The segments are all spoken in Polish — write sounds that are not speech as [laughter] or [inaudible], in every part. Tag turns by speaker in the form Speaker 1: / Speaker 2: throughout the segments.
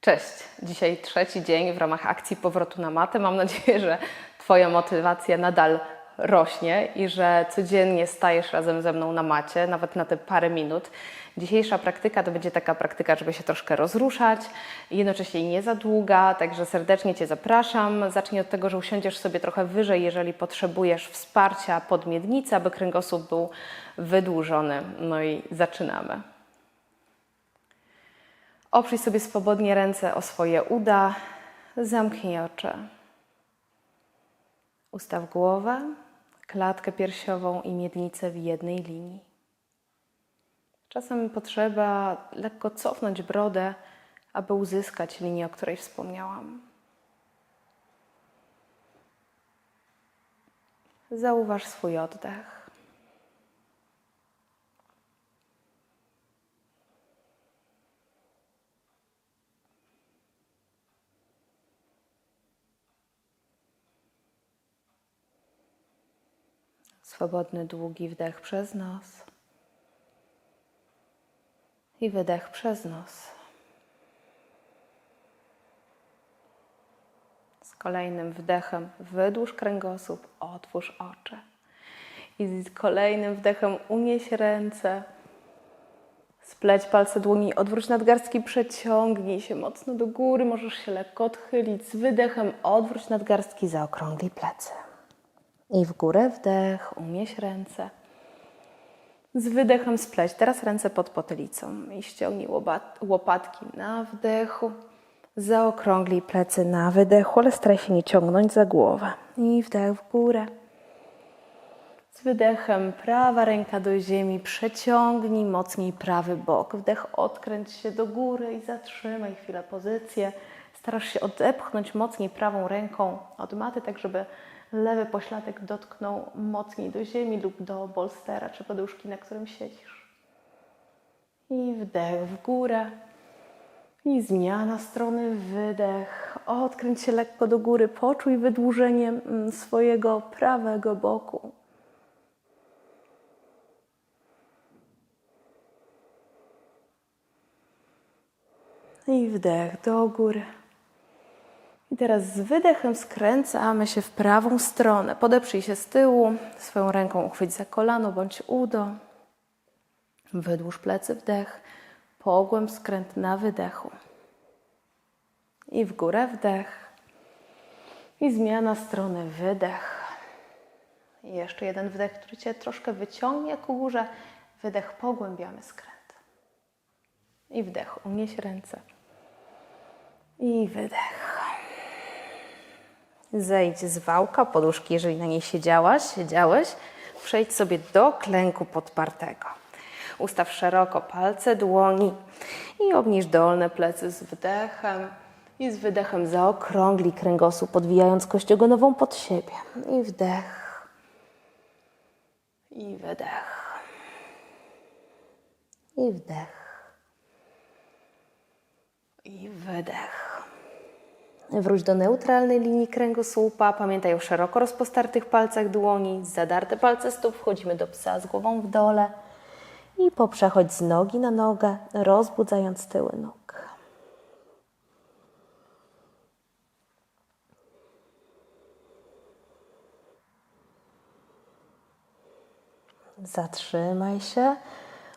Speaker 1: Cześć! Dzisiaj trzeci dzień w ramach akcji powrotu na matę. Mam nadzieję, że Twoja motywacja nadal rośnie i że codziennie stajesz razem ze mną na macie, nawet na te parę minut. Dzisiejsza praktyka to będzie taka praktyka, żeby się troszkę rozruszać, jednocześnie nie za długa, także serdecznie Cię zapraszam. Zacznij od tego, że usiądziesz sobie trochę wyżej, jeżeli potrzebujesz wsparcia pod miednicę, aby kręgosłup był wydłużony. No i zaczynamy. Oprzyj sobie swobodnie ręce o swoje uda, zamknij oczy. Ustaw głowę, klatkę piersiową i miednicę w jednej linii. Czasem potrzeba lekko cofnąć brodę, aby uzyskać linię, o której wspomniałam. Zauważ swój oddech. Swobodny, długi wdech przez nos i wydech przez nos. Z kolejnym wdechem wydłuż kręgosłup, otwórz oczy. I z kolejnym wdechem unieś ręce, spleć palce dłoni, odwróć nadgarstki, przeciągnij się mocno do góry, możesz się lekko odchylić. Z wydechem odwróć nadgarstki, zaokrąglij plecy. I w górę wdech, unieś ręce. Z wydechem spleć. Teraz ręce pod potylicą i ściągnij łopat, łopatki na wdechu. Zaokrąglij plecy na wydechu, ale staraj się nie ciągnąć za głowę. I wdech w górę. Z wydechem prawa ręka do ziemi, przeciągnij mocniej prawy bok. Wdech odkręć się do góry i zatrzymaj chwilę pozycję. Starasz się odepchnąć mocniej prawą ręką od maty, tak żeby lewy pośladek dotknął mocniej do ziemi lub do bolstera czy poduszki, na którym siedzisz. I wdech w górę. I zmiana strony, wydech. Odkręć się lekko do góry, poczuj wydłużenie mm, swojego prawego boku. I wdech do góry. I teraz z wydechem skręcamy się w prawą stronę. Podeprzyj się z tyłu, swoją ręką uchwyć za kolano bądź udo. Wydłuż plecy, wdech, pogłęb skręt na wydechu. I w górę wdech. I zmiana strony, wydech. I jeszcze jeden wdech, który Cię troszkę wyciągnie ku górze. Wydech, pogłębiamy skręt. I wdech, unieś ręce. I wydech. Zejdź z wałka, poduszki, jeżeli na niej siedziałaś, siedziałeś. Przejdź sobie do klęku podpartego. Ustaw szeroko palce dłoni i obniż dolne plecy z wdechem. I z wydechem zaokrągli kręgosłup, podwijając kość pod siebie. I wdech. I wydech. I wdech. I wydech. Wróć do neutralnej linii kręgosłupa. Pamiętaj o szeroko rozpostartych palcach dłoni, zadarte palce stóp. Wchodzimy do psa z głową w dole i poprzechodź z nogi na nogę, rozbudzając tyły nóg. Zatrzymaj się,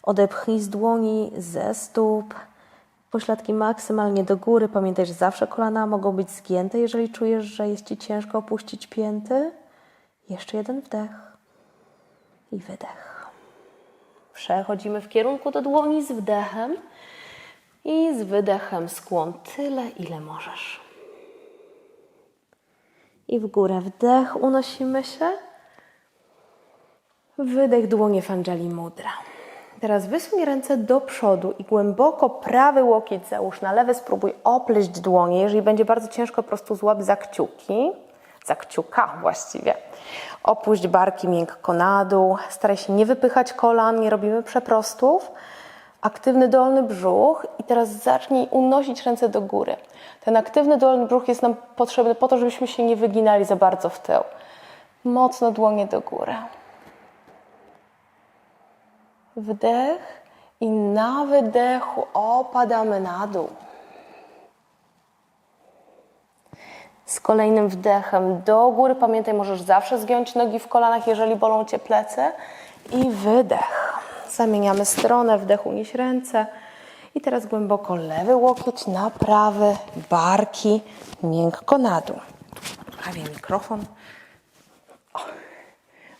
Speaker 1: odepchnij z dłoni, ze stóp. Pośladki maksymalnie do góry. Pamiętaj, że zawsze kolana mogą być zgięte, jeżeli czujesz, że jest Ci ciężko opuścić pięty. Jeszcze jeden wdech i wydech. Przechodzimy w kierunku do dłoni z wdechem i z wydechem skłon tyle, ile możesz. I w górę wdech, unosimy się. Wydech, dłonie w Anjali Mudra. Teraz wysuń ręce do przodu i głęboko prawy łokieć załóż na lewy. Spróbuj opleść dłonie. Jeżeli będzie bardzo ciężko, po prostu złap za kciuki. Za kciuka właściwie. Opuść barki miękko na dół. Staraj się nie wypychać kolan, nie robimy przeprostów. Aktywny dolny brzuch i teraz zacznij unosić ręce do góry. Ten aktywny dolny brzuch jest nam potrzebny po to, żebyśmy się nie wyginali za bardzo w tył. Mocno dłonie do góry. Wdech i na wydechu opadamy na dół. Z kolejnym wdechem do góry. Pamiętaj, możesz zawsze zgiąć nogi w kolanach, jeżeli bolą Cię plecy. I wydech. Zamieniamy stronę, wdech, unieś ręce. I teraz głęboko lewy łokieć na prawy, barki miękko na dół. Prawie mikrofon.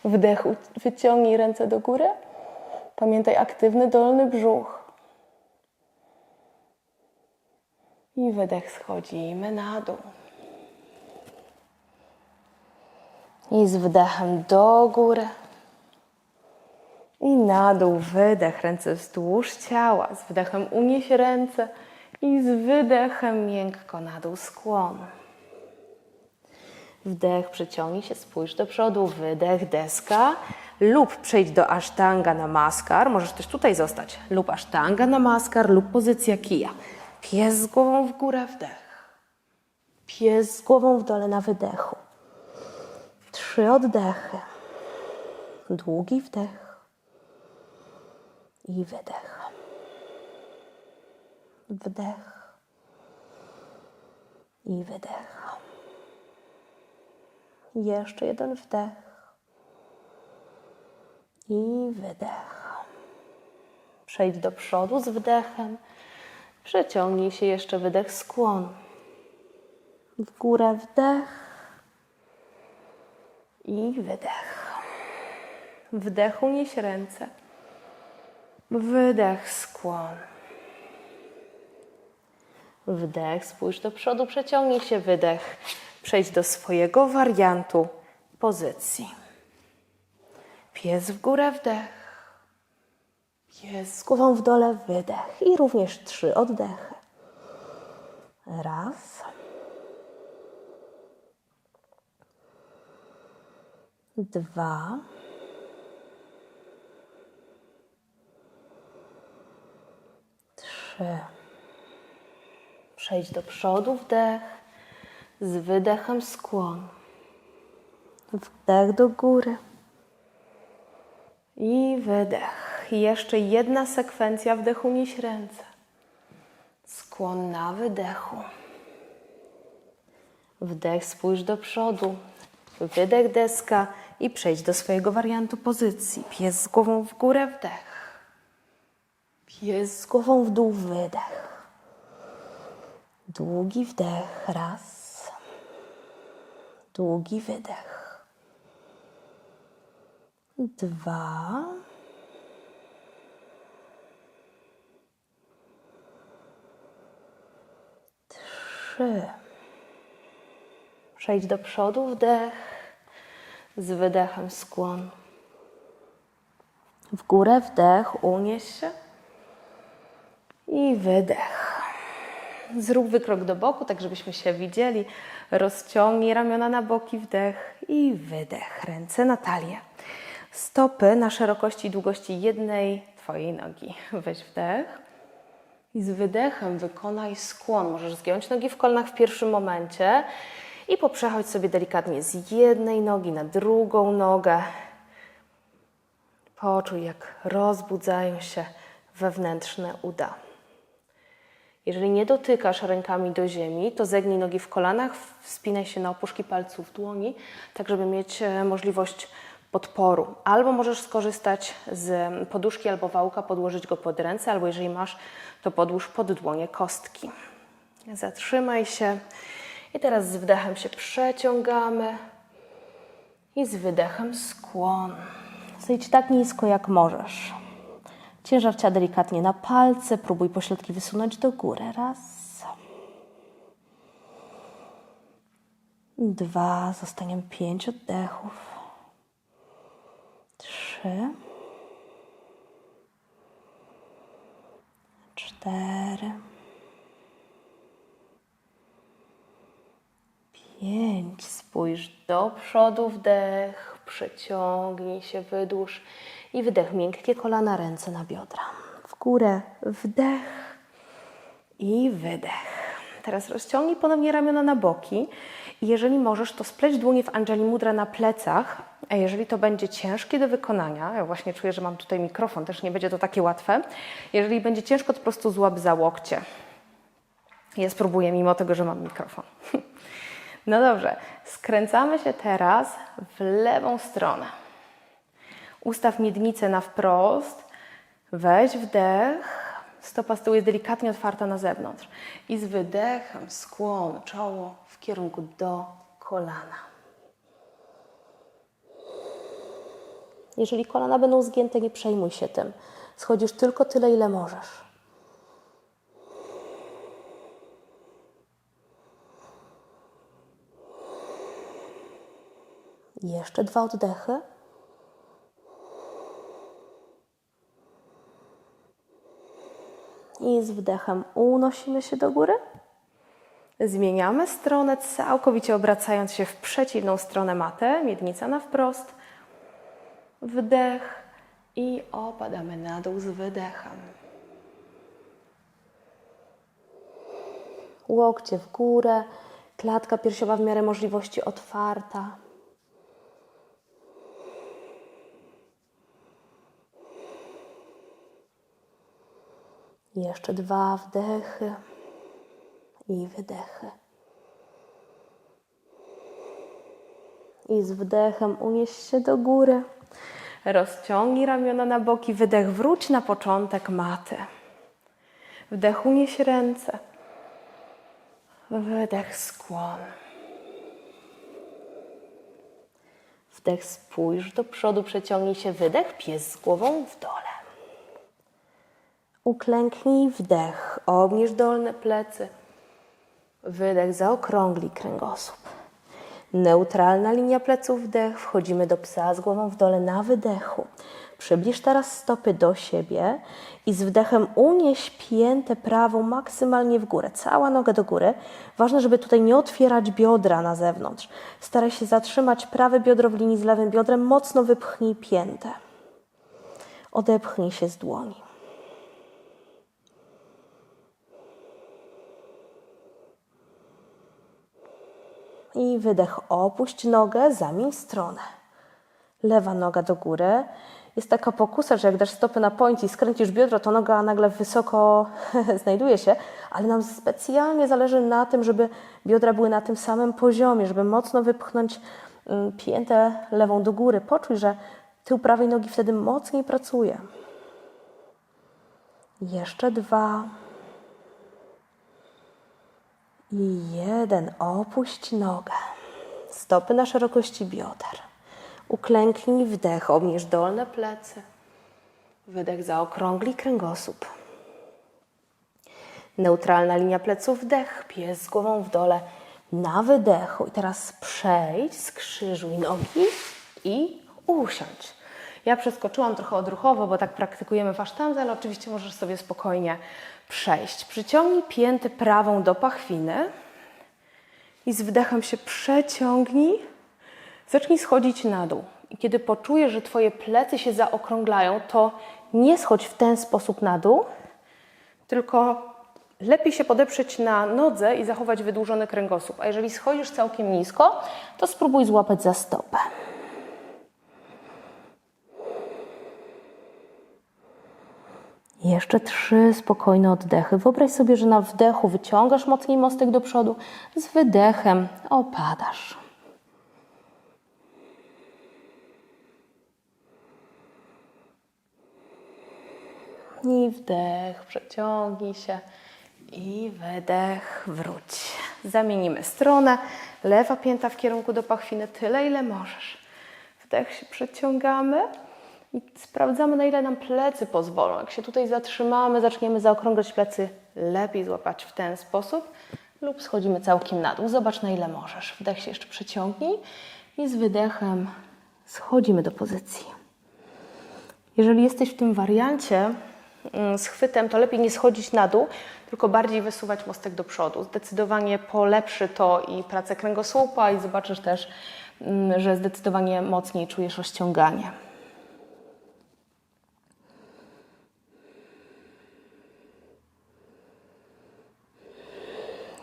Speaker 1: Wdech, wyciągnij ręce do góry. Pamiętaj aktywny dolny brzuch. I wydech schodzimy na dół. I z wdechem do góry. I na dół wydech, ręce wzdłuż ciała. Z wdechem unieś ręce i z wydechem miękko na dół skłon. Wdech, przyciągnij się, spójrz do przodu, wydech, deska lub przejdź do asztanga namaskar. Możesz też tutaj zostać. Lub asztanga namaskar lub pozycja kija. Pies z głową w górę, wdech. Pies z głową w dole na wydechu. Trzy oddechy. Długi wdech i wydech. Wdech i wydech. Jeszcze jeden wdech i wydech. Przejdź do przodu z wdechem. Przeciągnij się jeszcze wydech skłon. W górę wdech i wydech. Wdech unieś ręce. Wydech skłon. Wdech, spójrz do przodu, przeciągnij się, wydech. Przejdź do swojego wariantu pozycji. Pies w górę, wdech. Pies z głową w dole, wydech. I również trzy oddechy. Raz. Dwa. Trzy. Przejdź do przodu, wdech, z wydechem skłon. Wdech do góry. I wydech. Jeszcze jedna sekwencja wdechu, nieś ręce. Skłon na wydechu. Wdech, spójrz do przodu. Wydech, deska i przejdź do swojego wariantu pozycji. Pies z głową w górę, wdech. Pies z głową w dół, wydech. Długi wdech, raz. Długi wydech. Dwa. Trzy. Przejdź do przodu, wdech. Z wydechem skłon. W górę wdech, unieś się. I wydech. Zrób wykrok do boku, tak żebyśmy się widzieli. Rozciągnij ramiona na boki, wdech i wydech. Ręce na talię. Stopy na szerokości i długości jednej Twojej nogi. Weź wdech i z wydechem wykonaj skłon. Możesz zgiąć nogi w kolanach w pierwszym momencie i poprzechodź sobie delikatnie z jednej nogi na drugą nogę. Poczuj, jak rozbudzają się wewnętrzne uda. Jeżeli nie dotykasz rękami do ziemi, to zegnij nogi w kolanach, wspinaj się na opuszki palców dłoni, tak żeby mieć e, możliwość podporu. Albo możesz skorzystać z poduszki albo wałka, podłożyć go pod ręce, albo jeżeli masz, to podłóż pod dłonie kostki. Zatrzymaj się i teraz z wdechem się przeciągamy i z wydechem skłon. Zejdź tak nisko jak możesz. Ciężar ciała delikatnie na palce. Próbuj pośladki wysunąć do góry. Raz. Dwa. Zostaniemy pięć oddechów. Trzy. Cztery. Pięć. Spójrz do przodu, wdech, przeciągnij się, wydłuż i wydech. Miękkie kolana, ręce na biodra. W górę, wdech i wydech. Teraz rozciągnij ponownie ramiona na boki jeżeli możesz, to spleć dłonie w Anjali Mudra na plecach, jeżeli to będzie ciężkie do wykonania, ja właśnie czuję, że mam tutaj mikrofon, też nie będzie to takie łatwe, jeżeli będzie ciężko, to po prostu złap za łokcie. Ja spróbuję, mimo tego, że mam mikrofon. [laughs] No dobrze, skręcamy się teraz w lewą stronę. Ustaw miednicę na wprost, weź wdech, stopa z tyłu jest delikatnie otwarta na zewnątrz i z wydechem skłon czoło w kierunku do kolana.
Speaker 2: Jeżeli kolana będą zgięte, nie przejmuj się tym. Schodzisz tylko tyle, ile możesz. Jeszcze dwa oddechy. I z wdechem unosimy się do góry.
Speaker 1: Zmieniamy stronę, całkowicie obracając się w przeciwną stronę matę, miednica na wprost. Wdech i opadamy na dół z wydechem.
Speaker 2: Łokcie w górę, klatka piersiowa w miarę możliwości otwarta. Jeszcze dwa wdechy i wydechy. I z wdechem unieś się do góry.
Speaker 1: Rozciągnij ramiona na boki, wydech, wróć na początek maty. Wdech, unieś ręce. Wydech, skłon.
Speaker 2: Wdech, spójrz do przodu, przeciągnij się, wydech, pies z głową w dole. Uklęknij, wdech, obniż dolne plecy. Wydech, zaokrągli kręgosłup. Neutralna linia pleców, wdech, wchodzimy do psa z głową w dole na wydechu. Przybliż teraz stopy do siebie i z wdechem unieś piętę prawą maksymalnie w górę, cała noga do góry. Ważne, żeby tutaj nie otwierać biodra na zewnątrz. Staraj się zatrzymać prawe biodro w linii z lewym biodrem, mocno wypchnij piętę. Odepchnij się z dłoni. I wydech, opuść nogę, zamień stronę. Lewa noga do góry. Jest taka pokusa, że jak dasz stopy na point i skręcisz biodro, to noga nagle wysoko [laughs] znajduje się, ale nam specjalnie zależy na tym, żeby biodra były na tym samym poziomie, żeby mocno wypchnąć mm, piętę lewą do góry. Poczuj, że tył prawej nogi wtedy mocniej pracuje. Jeszcze dwa. I jeden. Opuść nogę. Stopy na szerokości bioder. Uklęknij, wdech, obniż dolne plecy.
Speaker 1: Wydech, zaokrągli kręgosłup. Neutralna linia pleców, wdech, pies z głową w dole.
Speaker 2: Na wydechu. I teraz przejdź, skrzyżuj nogi
Speaker 1: i usiądź. Ja przeskoczyłam trochę odruchowo, bo tak praktykujemy w asztandze, ale oczywiście możesz sobie spokojnie przejść. Przyciągnij piętę prawą do pachwiny i z wdechem się przeciągnij. Zacznij schodzić na dół. I kiedy poczujesz, że Twoje plecy się zaokrąglają, to nie schodź w ten sposób na dół, tylko lepiej się podeprzeć na nodze i zachować wydłużony kręgosłup. A jeżeli schodzisz całkiem nisko,
Speaker 2: to spróbuj złapać za stopę. Jeszcze trzy spokojne oddechy. Wyobraź sobie, że na wdechu wyciągasz mocniej mostek do przodu, z wydechem opadasz.
Speaker 1: I wdech, przeciągnij się. I wydech, wróć. Zamienimy stronę. Lewa pięta w kierunku do pachwiny, tyle ile możesz. Wdech się przeciągamy i sprawdzamy, na ile nam plecy pozwolą. Jak się tutaj zatrzymamy, zaczniemy zaokrąglać plecy, lepiej złapać w ten sposób lub schodzimy całkiem na dół. Zobacz, na ile możesz. Wdech się jeszcze przeciągnij i z wydechem schodzimy do pozycji. Jeżeli jesteś w tym wariancie mm, z chwytem, to lepiej nie schodzić na dół, tylko bardziej wysuwać mostek do przodu. Zdecydowanie polepszy to i pracę kręgosłupa i zobaczysz też, mm, że zdecydowanie mocniej czujesz rozciąganie.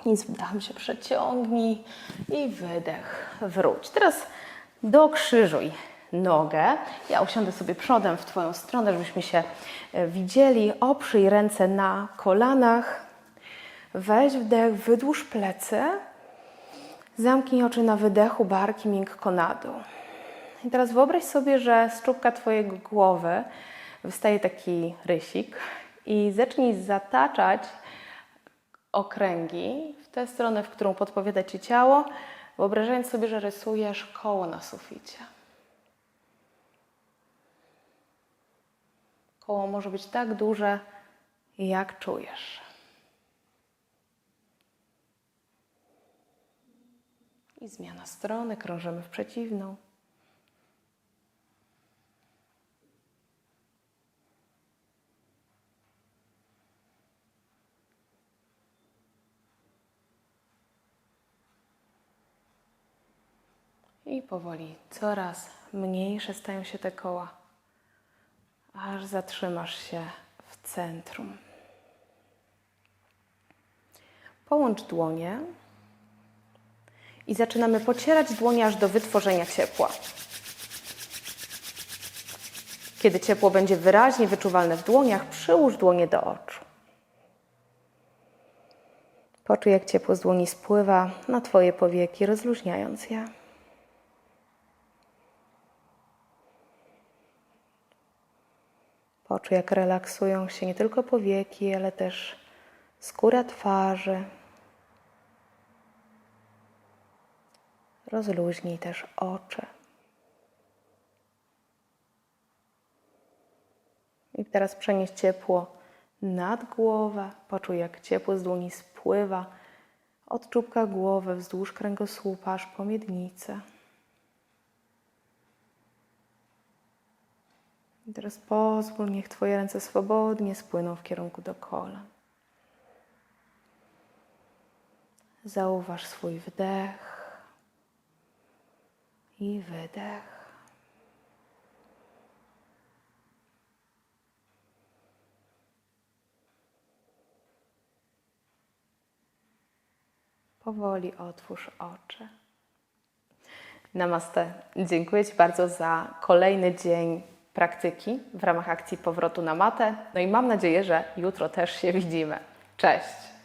Speaker 1: I z wdechem się przeciągnij i wydech, wróć. Teraz dokrzyżuj nogę. Ja usiądę sobie przodem w Twoją stronę, żebyśmy się e, widzieli. Oprzyj ręce na kolanach. Weź wdech, wydłuż plecy. Zamknij oczy na wydechu, barki miękko na dół. I teraz wyobraź sobie, że z czubka Twojej głowy wystaje taki rysik i zacznij zataczać okręgi w tę stronę, w którą podpowiada Ci ciało, wyobrażając sobie, że rysujesz koło na suficie. Koło może być tak duże, jak czujesz. I zmiana strony, krążymy w przeciwną. I powoli coraz mniejsze stają się te koła, aż zatrzymasz się w centrum. Połącz dłonie i zaczynamy pocierać dłonie aż do wytworzenia ciepła. Kiedy ciepło będzie wyraźnie wyczuwalne w dłoniach, przyłóż dłonie do oczu. Poczuj, jak ciepło z dłoni spływa na Twoje powieki, rozluźniając je. Poczuj, jak relaksują się nie tylko powieki, ale też skóra twarzy. Rozluźnij też oczy. I teraz przenieś ciepło nad głowę. Poczuj, jak ciepło z dłoni spływa od czubka głowy wzdłuż kręgosłupa aż po miednicę. I teraz pozwól, niech Twoje ręce swobodnie spłyną w kierunku do kolan. Zauważ swój wdech i wydech. Powoli otwórz oczy. Namaste. Dziękuję Ci bardzo za kolejny dzień praktyki w ramach akcji powrotu na matę. No i mam nadzieję, że jutro też się widzimy. Cześć!